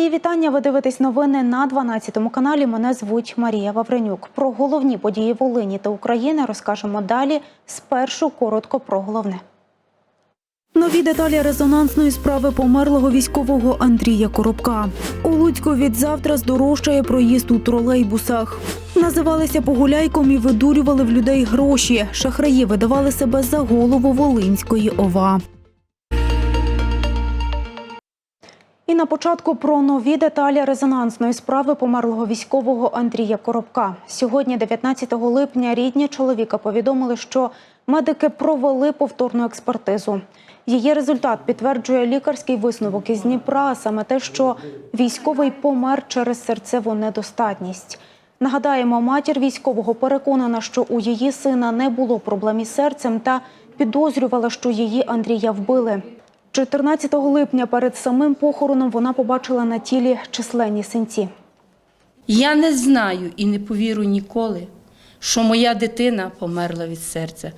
Мої вітання. Ви дивитесь новини на 12 каналі. Мене звуть Марія Вавренюк. Про головні події Волині та України розкажемо далі. Спершу коротко про головне. Нові деталі резонансної справи померлого військового Андрія Коробка. У Луцьку від завтра здорожчає проїзд у тролейбусах. Називалися погуляйком і видурювали в людей гроші. Шахраї видавали себе за голову Волинської ОВА. І на початку про нові деталі резонансної справи померлого військового Андрія Коробка. Сьогодні, 19 липня, рідні чоловіка повідомили, що медики провели повторну експертизу. Її результат підтверджує лікарський висновок із Дніпра, саме те, що військовий помер через серцеву недостатність. Нагадаємо, матір військового переконана, що у її сина не було проблем із серцем та підозрювала, що її Андрія вбили. 14 липня перед самим похороном вона побачила на тілі численні синці. Я не знаю і не повірю ніколи, що моя дитина померла від серця.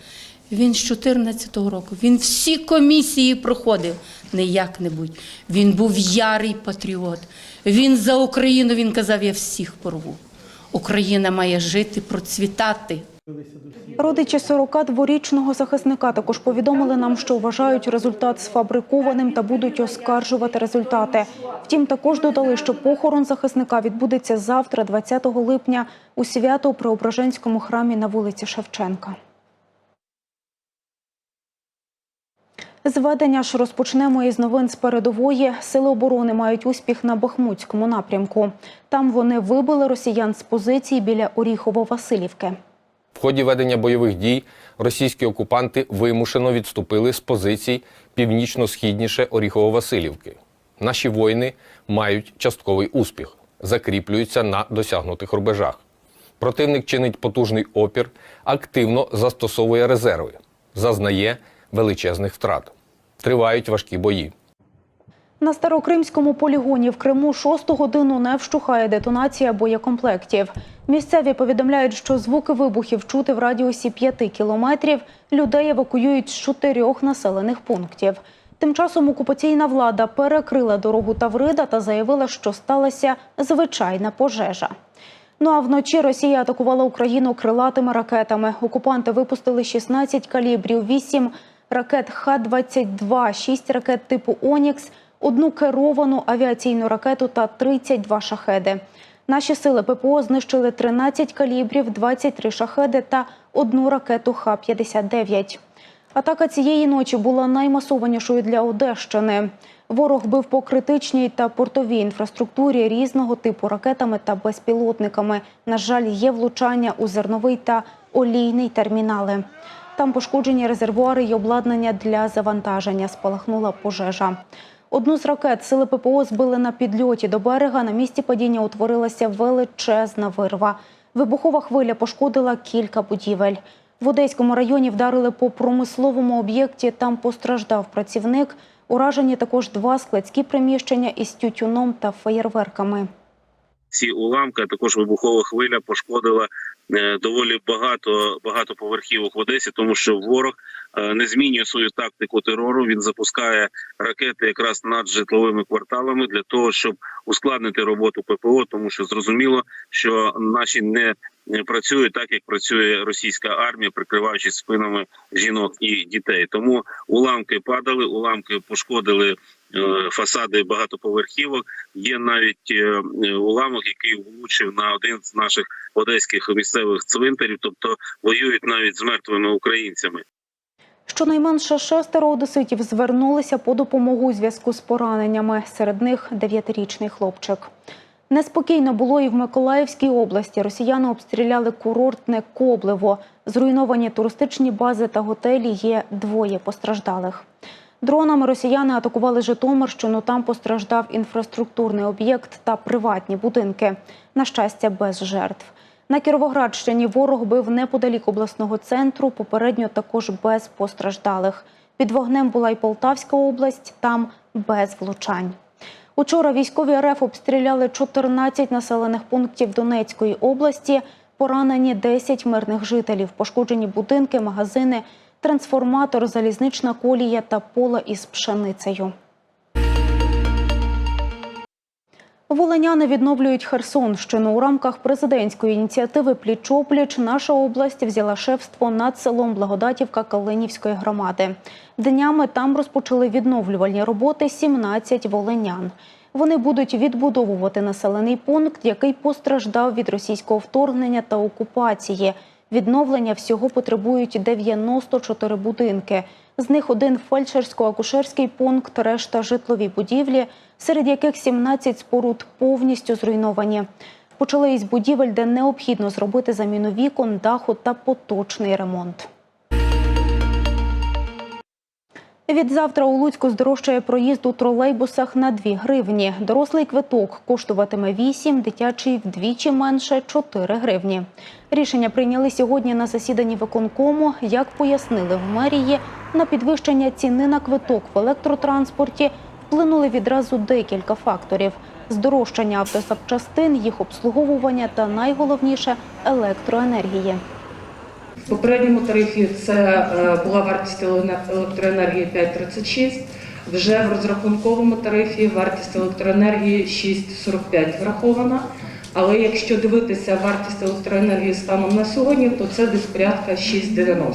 Він з 14-го року, він всі комісії проходив не як-небудь. Він був ярий патріот. Він за Україну, він казав, я всіх порву. Україна має жити, процвітати. Родичі 42-річного захисника також повідомили нам, що вважають результат сфабрикованим та будуть оскаржувати результати. Втім, також додали, що похорон захисника відбудеться завтра, 20 липня, у свято Преображенському храмі на вулиці Шевченка. Зведення ж розпочнемо із новин з передової. Сили оборони мають успіх на Бахмутському напрямку. Там вони вибили росіян з позицій біля Оріхово-Василівки. В ході ведення бойових дій російські окупанти вимушено відступили з позицій північно-східніше Оріхово-Василівки. Наші воїни мають частковий успіх, закріплюються на досягнутих рубежах. Противник чинить потужний опір, активно застосовує резерви, зазнає величезних втрат. Тривають важкі бої. На старокримському полігоні в Криму шосту годину не вщухає детонація боєкомплектів. Місцеві повідомляють, що звуки вибухів чути в радіусі 5 кілометрів. Людей евакуюють з чотирьох населених пунктів. Тим часом окупаційна влада перекрила дорогу Таврида та заявила, що сталася звичайна пожежа. Ну а вночі Росія атакувала Україну крилатими ракетами. Окупанти випустили 16 калібрів, 8 ракет Х-22, 6 ракет типу «Онікс», одну керовану авіаційну ракету та 32 шахеди. Наші сили ППО знищили 13 калібрів, 23 шахеди та одну ракету Х-59. Атака цієї ночі була наймасованішою для Одещини. Ворог бив по критичній та портовій інфраструктурі різного типу ракетами та безпілотниками. На жаль, є влучання у зерновий та олійний термінали. Там пошкоджені резервуари й обладнання для завантаження. Спалахнула пожежа. Одну з ракет сили ППО збили на підльоті до берега. На місці падіння утворилася величезна вирва. Вибухова хвиля пошкодила кілька будівель. В Одеському районі вдарили по промисловому об'єкті. Там постраждав працівник. Уражені також два складські приміщення із тютюном та феєрверками. ці уламки, також вибухова хвиля пошкодила е, доволі багато багатоповерхівок в Одесі, тому що ворог не змінює свою тактику терору. Він запускає ракети якраз над житловими кварталами для того, щоб ускладнити роботу ППО, тому що зрозуміло, що наші не працюють так, як працює російська армія, прикриваючись спинами жінок і дітей. Тому уламки падали, уламки пошкодили е, фасади багатоповерхівок. Є навіть е, уламок, який влучив на один з наших одеських місцевих цвинтарів, тобто воюють навіть з мертвими українцями. Щонайменше шестеро одеситів звернулися по допомогу у зв'язку з пораненнями. Серед них дев'ятирічний хлопчик. Неспокійно було і в Миколаївській області. Росіяни обстріляли курортне Коблево. Зруйновані туристичні бази та готелі є двоє постраждалих. Дронами росіяни атакували Житомирщину. Там постраждав інфраструктурний об'єкт та приватні будинки. На щастя, без жертв. На Кіровоградщині ворог бив неподалік обласного центру, попередньо також без постраждалих. Під вогнем була й Полтавська область, там без влучань. Учора військові РФ обстріляли 14 населених пунктів Донецької області. Поранені 10 мирних жителів, пошкоджені будинки, магазини, трансформатор, залізнична колія та поле із пшеницею. Волиняни відновлюють Херсонщину. У рамках президентської ініціативи Пліч-опліч наша область взяла шефство над селом Благодатівка Калинівської громади. Днями там розпочали відновлювальні роботи 17 волинян. Вони будуть відбудовувати населений пункт, який постраждав від російського вторгнення та окупації. Відновлення всього потребують 94 будинки. З них один фельдшерсько-акушерський пункт, решта житлові будівлі, серед яких 17 споруд повністю зруйновані. Почали із будівель, де необхідно зробити заміну вікон, даху та поточний ремонт. Відзавтра у Луцьку здорожчає проїзд у тролейбусах на 2 гривні. Дорослий квиток коштуватиме 8, дитячий вдвічі менше 4 гривні. Рішення прийняли сьогодні на засіданні виконкому. Як пояснили в мерії, на підвищення ціни на квиток в електротранспорті вплинули відразу декілька факторів: здорожчання автозапчастин, їх обслуговування та найголовніше електроенергії. В попередньому тарифі це е, була вартість електроенергії 5,36. Вже в розрахунковому тарифі вартість електроенергії 6,45 врахована. Але якщо дивитися вартість електроенергії станом на сьогодні, то це десь порядка 6,90.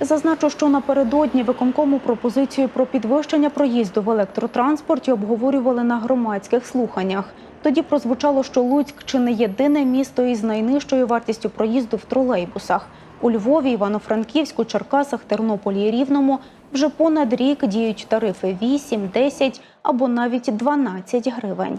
Зазначу, що напередодні виконкому пропозицію про підвищення проїзду в електротранспорті обговорювали на громадських слуханнях. Тоді прозвучало, що Луцьк чи не єдине місто із найнижчою вартістю проїзду в тролейбусах. У Львові, Івано-Франківську, Черкасах, Тернополі і Рівному вже понад рік діють тарифи 8, 10 або навіть 12 гривень.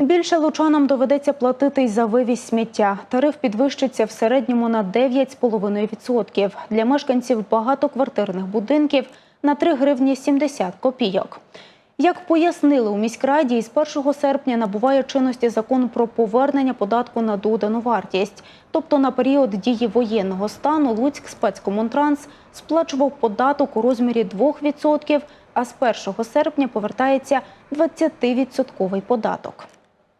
Більше лучанам доведеться платити й за вивіз сміття. Тариф підвищиться в середньому на 9,5%. Для мешканців багатоквартирних будинків на 3 гривні 70 копійок. Як пояснили у міськраді, із 1 серпня набуває чинності закон про повернення податку на додану вартість. Тобто на період дії воєнного стану Луцьк спецкомунтранс сплачував податок у розмірі 2%, а з 1 серпня повертається 20% податок.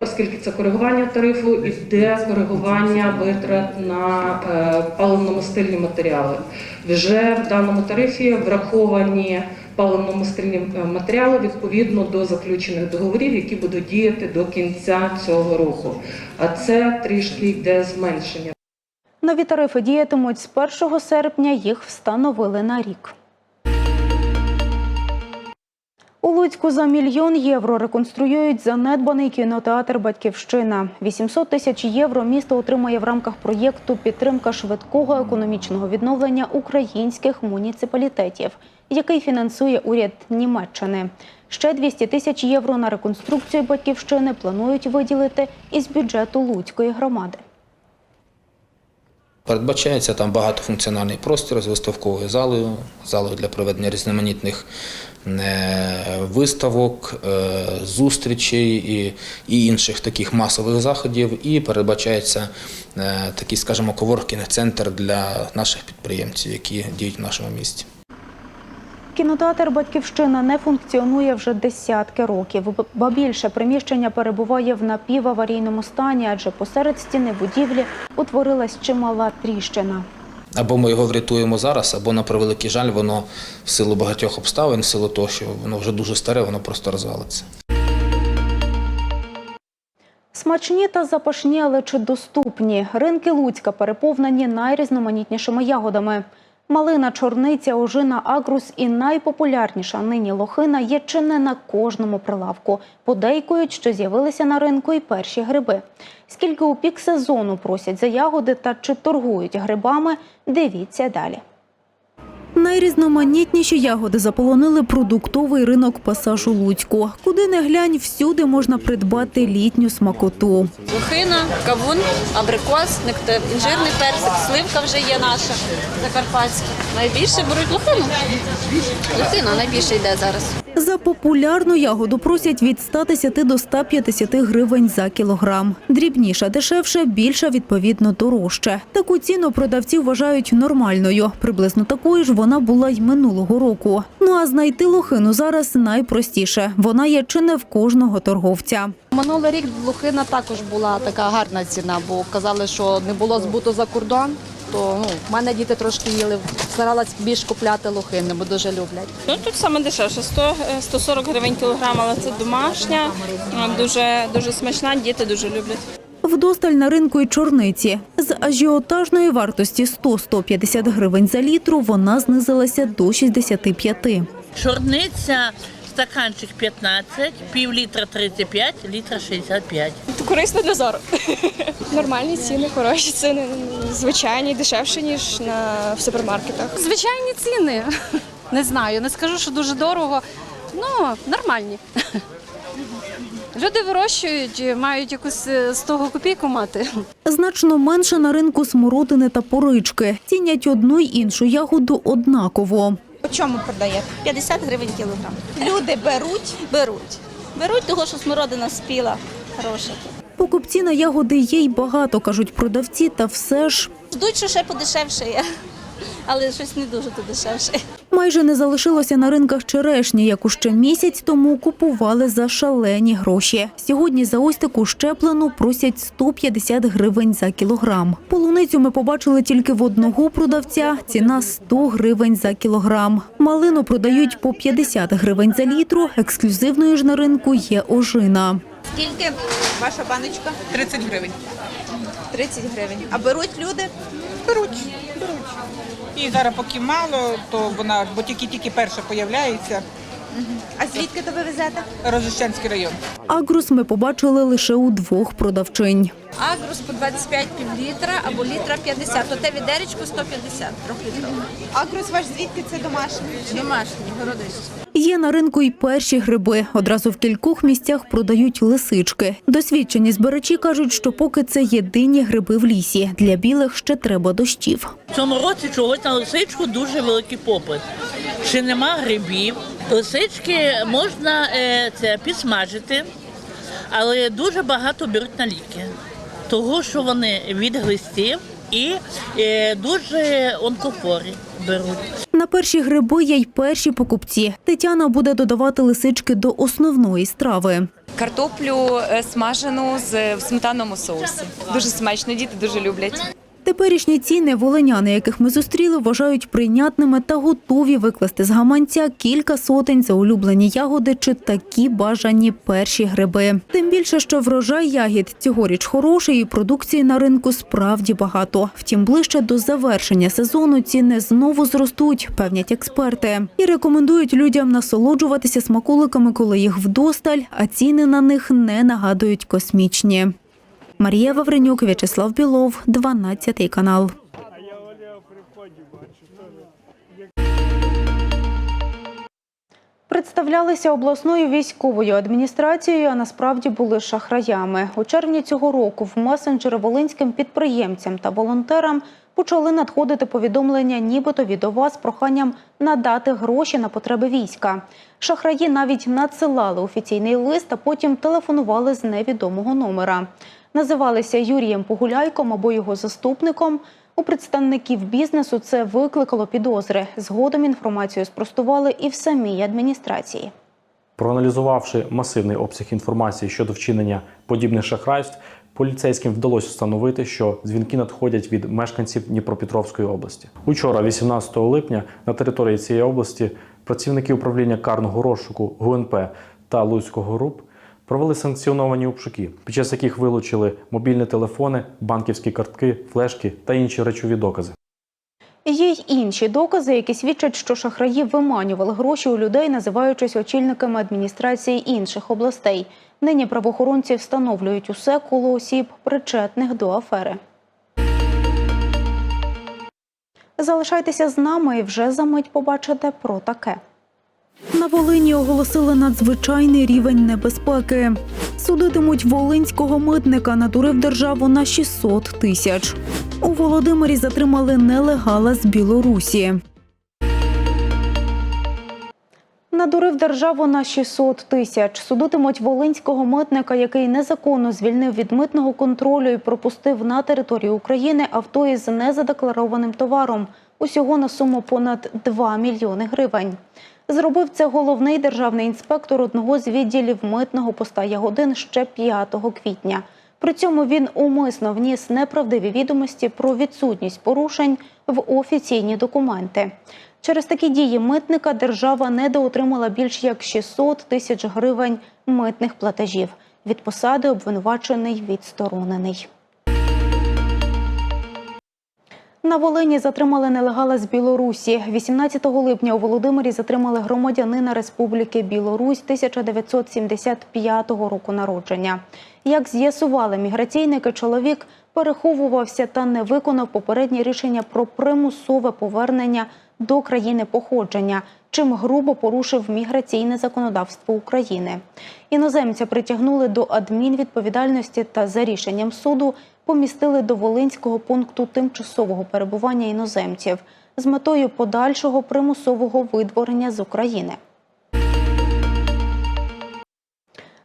Оскільки це коригування тарифу, іде коригування витрат на е, паливно-мастильні матеріали. Вже в даному тарифі враховані паливно-мастильні е, матеріали відповідно до заключених договорів, які будуть діяти до кінця цього року. А це трішки йде зменшення. Нові тарифи діятимуть з 1 серпня. Їх встановили на рік. У Луцьку за мільйон євро реконструюють занедбаний кінотеатр Батьківщина. 800 тисяч євро місто отримає в рамках проєкту підтримка швидкого економічного відновлення українських муніципалітетів, який фінансує уряд Німеччини. Ще 200 тисяч євро на реконструкцію батьківщини планують виділити із бюджету Луцької громади. Передбачається там багатофункціональний простір з виставковою залою, залою для проведення різноманітних виставок, е, зустрічей і, і інших таких масових заходів. І передбачається е, такий, скажімо, коворкінг центр для наших підприємців, які діють в нашому місті. Кінотеатр Батьківщина не функціонує вже десятки років. Ба більше приміщення перебуває в напіваварійному стані, адже посеред стіни будівлі утворилась чимала тріщина. Або ми його врятуємо зараз, або на превеликий жаль, воно в силу багатьох обставин, в силу того, що воно вже дуже старе, воно просто розвалиться. Смачні та запашні, але чи доступні? Ринки Луцька переповнені найрізноманітнішими ягодами. Малина, чорниця, ожина, агрус і найпопулярніша нині лохина є чи не на кожному прилавку. Подейкують, що з'явилися на ринку і перші гриби. Скільки у пік сезону просять за ягоди та чи торгують грибами, дивіться далі. Найрізноманітніші ягоди заполонили продуктовий ринок пасажу Луцьку. Куди не глянь, всюди можна придбати літню смакоту. Лохина, кавун, абрикос, нектар, інжирний персик, сливка вже є наша закарпатська. Найбільше беруть лохину. Лохина найбільше йде зараз. За популярну ягоду просять від 110 до 150 гривень за кілограм. Дрібніша, дешевше, більша, відповідно, дорожче. Таку ціну продавці вважають нормальною. Приблизно такою ж вона була й минулого року. Ну а знайти лохину зараз найпростіше. Вона є чи не в кожного торговця. Минулий рік лохина також була така гарна ціна, бо казали, що не було збуту за кордон. то ну, в мене діти трошки їли. Старалась більш купляти лохини, бо дуже люблять. Ну тут саме дешевше 100, е, 140 гривень кілограм, але це домашня, е, дуже дуже смачна. Діти дуже люблять. Вдосталь на ринку й чорниці. З ажіотажної вартості 100-150 гривень за літру вона знизилася до 65. Чорниця стаканчик 15, пів літра 35, літра 65. Корисно для зору. Нормальні ціни, хороші ціни, звичайні, дешевші ніж на в супермаркетах. Звичайні ціни. Не знаю, не скажу, що дуже дорого. Ну, нормальні. Люди вирощують, мають якусь е, з того копійку мати. Значно менше на ринку смородини та порички. Цінять одну й іншу ягоду однаково. По чому продаєте? 50 гривень кілограм. Люди беруть? Беруть. Беруть того, що смородина спіла. Хороша. Покупці на ягоди є й багато, кажуть продавці, та все ж Ждуть, що ще подешевше є. Але щось не дуже то дешевше. Майже не залишилося на ринках черешні, яку ще місяць тому купували за шалені гроші. Сьогодні за ось таку щеплену просять 150 гривень за кілограм. Полуницю ми побачили тільки в одного продавця. Ціна 100 гривень за кілограм. Малину продають по 50 гривень за літру. Ексклюзивною ж на ринку є ожина. Скільки ваша баночка? 30 гривень. 30 гривень. А беруть люди? Беруть, беруть. І зараз поки мало, то вона, бо тільки-тільки перша появляється, А звідки то ви везете? Рожищенський район. Агрус ми побачили лише у двох продавчинь. Агрус по 25 півлітра або літра 50. То те відеречко 150 трьохлітрове. Агрус ваш звідки це домашній? Домашній, городище. Є на ринку й перші гриби. Одразу в кількох місцях продають лисички. Досвідчені збирачі кажуть, що поки це єдині гриби в лісі. Для білих ще треба дощів. В цьому році чогось на лисичку дуже великий попит. Ще нема грибів. Лисички можна е, це підсмажити, але дуже багато беруть на ліки. Того, що вони від глистів і е, дуже онкохворі беруть. На перші гриби є й перші покупці. Тетяна буде додавати лисички до основної страви. Картоплю е, смажену з в сметаному соусі. Дуже смачно, діти дуже люблять. Теперішні ціни волиняни, яких ми зустріли, вважають прийнятними та готові викласти з гаманця кілька сотень за улюблені ягоди чи такі бажані перші гриби. Тим більше, що врожай ягід цьогоріч хороший і продукції на ринку справді багато. Втім, ближче до завершення сезону ціни знову зростуть, певнять експерти, і рекомендують людям насолоджуватися смаколиками, коли їх вдосталь, а ціни на них не нагадують космічні. Марія Вавренюк, В'ячеслав Білов, 12 канал. Представлялися обласною військовою адміністрацією, а насправді були шахраями. У червні цього року в месенджери волинським підприємцям та волонтерам почали надходити повідомлення, нібито від ОВА з проханням надати гроші на потреби війська. Шахраї навіть надсилали офіційний лист, а потім телефонували з невідомого номера. Називалися Юрієм Погуляйком або його заступником. У представників бізнесу це викликало підозри. Згодом інформацію спростували і в самій адміністрації. Проаналізувавши масивний обсяг інформації щодо вчинення подібних шахрайств, поліцейським вдалося встановити, що дзвінки надходять від мешканців Дніпропетровської області. Учора, 18 липня, на території цієї області працівники управління карного розшуку ГУНП та Луцького РУП провели санкціоновані обшуки, під час яких вилучили мобільні телефони, банківські картки, флешки та інші речові докази. Є й інші докази, які свідчать, що шахраї виманювали гроші у людей, називаючись очільниками адміністрації інших областей. Нині правоохоронці встановлюють усе коло осіб, причетних до афери. Залишайтеся з нами і вже за мить побачите про таке. На Волині оголосили надзвичайний рівень небезпеки. Судитимуть волинського митника, надурив державу на 600 тисяч. У Володимирі затримали нелегала з Білорусі. Надурив державу на 600 тисяч. Судитимуть волинського митника, який незаконно звільнив від митного контролю і пропустив на територію України авто із незадекларованим товаром. Усього на суму понад 2 мільйони гривень. Зробив це головний державний інспектор одного з відділів митного поста Ягодин ще 5 квітня. При цьому він умисно вніс неправдиві відомості про відсутність порушень в офіційні документи. Через такі дії митника держава недоотримала більш як 600 тисяч гривень митних платежів. Від посади обвинувачений відсторонений. На Волині затримали нелегала з Білорусі. 18 липня у Володимирі затримали громадянина Республіки Білорусь 1975 року народження. Як з'ясували міграційники, чоловік переховувався та не виконав попереднє рішення про примусове повернення до країни походження, чим грубо порушив міграційне законодавство України. Іноземця притягнули до адмінвідповідальності та за рішенням суду помістили до Волинського пункту тимчасового перебування іноземців з метою подальшого примусового видворення з України.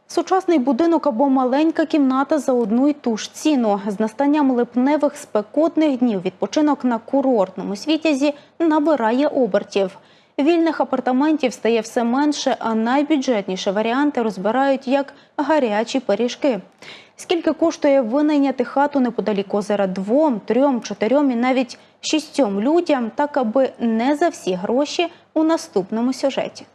Сучасний будинок або маленька кімната за одну й ту ж ціну. З настанням липневих спекотних днів відпочинок на курортному світязі набирає обертів. Вільних апартаментів стає все менше, а найбюджетніші варіанти розбирають як гарячі пиріжки. Скільки коштує винайняти хату неподалік озера двом, трьом, чотирьом і навіть шістьом людям, так аби не за всі гроші у наступному сюжеті.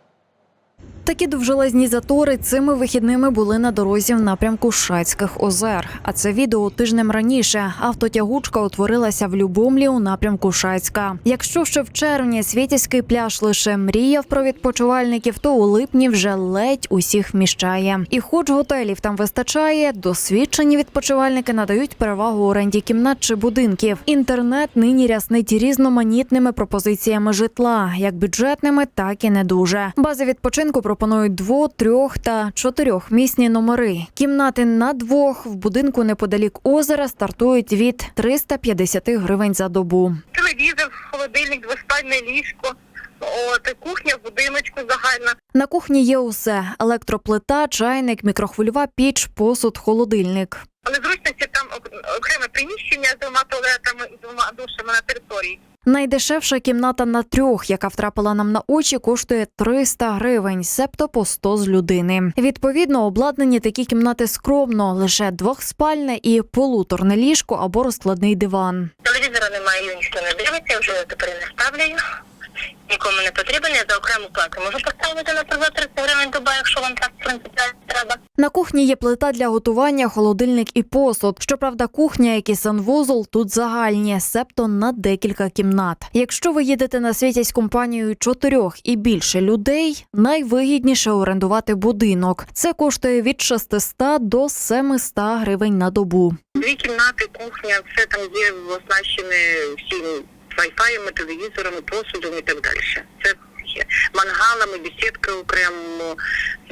Такі довжелезні затори цими вихідними були на дорозі в напрямку Шацьких озер. А це відео тижнем раніше. Автотягучка утворилася в Любомлі у напрямку Шацька. Якщо ще в червні світязький пляж лише мріяв про відпочивальників, то у липні вже ледь усіх вміщає. І хоч готелів там вистачає, досвідчені відпочивальники надають перевагу оренді кімнат чи будинків. Інтернет нині ряснить різноманітними пропозиціями житла, як бюджетними, так і не дуже. Бази відпочинку пропонують дво, трьох та чотирьохмісні номери. Кімнати на двох в будинку неподалік озера стартують від 350 гривень за добу. телевізор, холодильник, двоспальне ліжко, от, кухня в будиночку загальна. На кухні є усе: електроплита, чайник, мікрохвильова піч, посуд, холодильник. Але зручності ок- окреме приміщення з двома туалетами і двома душами на території. Найдешевша кімната на трьох, яка втрапила нам на очі, коштує 300 гривень, себто по 100 з людини. Відповідно, обладнані такі кімнати скромно, лише двохспальне і полуторне ліжко або розкладний диван. Телевізора немає, ніхто не дивиться, вже тепер не ставлю. Нікому не потрібен, я за окрему плату. Можу поставити на 30 гривень доба, якщо вам так принципіально треба. На кухні є плита для готування, холодильник і посуд. Щоправда, кухня, як і санвузол, тут загальні, себто на декілька кімнат. Якщо ви їдете на світі з компанією чотирьох і більше людей, найвигідніше орендувати будинок. Це коштує від 600 до 700 гривень на добу. Дві кімнати, кухня, все там є оснащене всім вайфаями, телевізорами, посудом і так далі. Це є. мангалами, бесідка окремо,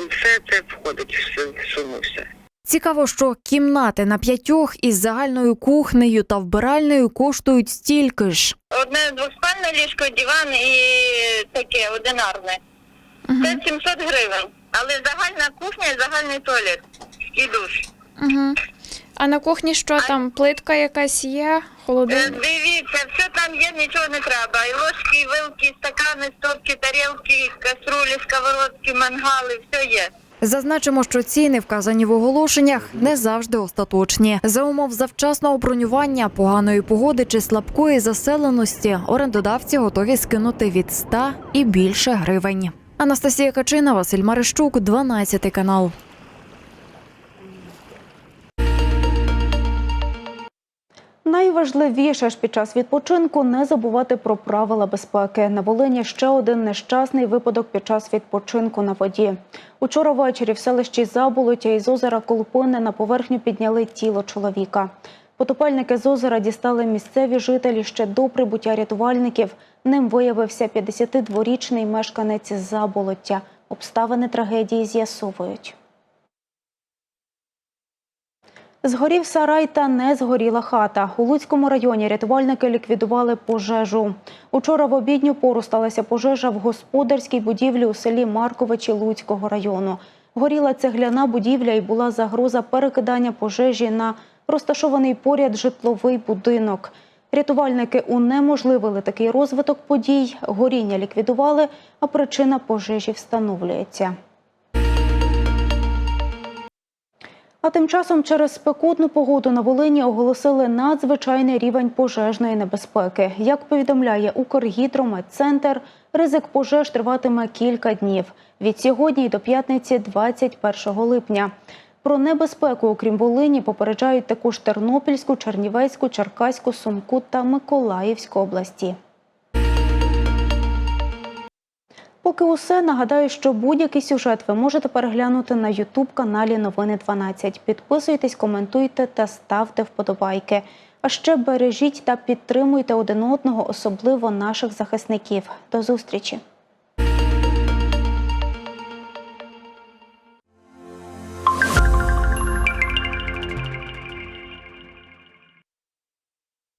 все це входить в суму все. Цікаво, що кімнати на п'ятьох із загальною кухнею та вбиральнею коштують стільки ж. Одне двоспальне ліжко, диван і таке одинарне. Це 700 гривень. Але загальна кухня і загальний туалет і душ. Угу. А на кухні що там? Плитка якась є, Е, холодильник? Дивіться, все там є, нічого не треба. І ложки, і вилки, і стакани, стопки, тарілки, каструлі, сковородки, мангали, все є. Зазначимо, що ціни, вказані в оголошеннях, не завжди остаточні. За умов завчасного бронювання, поганої погоди чи слабкої заселеності орендодавці готові скинути від 100 і більше гривень. Анастасія Качина, Василь Марищук, 12 канал. Найважливіше ж під час відпочинку не забувати про правила безпеки. На Волині ще один нещасний випадок під час відпочинку на воді. Учора ввечері в селищі Заболоття із озера Колпини на поверхню підняли тіло чоловіка. Потопельники з озера дістали місцеві жителі ще до прибуття рятувальників. Ним виявився 52-річний мешканець Заболоття. Обставини трагедії з'ясовують. Згорів сарай та не згоріла хата. У Луцькому районі рятувальники ліквідували пожежу. Учора в обідню пору сталася пожежа в господарській будівлі у селі Марковичі Луцького району. Горіла цегляна будівля і була загроза перекидання пожежі на розташований поряд житловий будинок. Рятувальники унеможливили такий розвиток подій. Горіння ліквідували, а причина пожежі встановлюється. А тим часом через спекотну погоду на Волині оголосили надзвичайний рівень пожежної небезпеки. Як повідомляє Укргідрометцентр, ризик пожеж триватиме кілька днів від сьогодні до п'ятниці 21 липня. Про небезпеку, окрім Волині, попереджають також Тернопільську, Чернівецьку, Черкаську, Сумку та Миколаївську області. Поки усе нагадаю, що будь-який сюжет ви можете переглянути на Ютуб каналі Новини 12. Підписуйтесь, коментуйте та ставте вподобайки. А ще бережіть та підтримуйте один одного, особливо наших захисників. До зустрічі!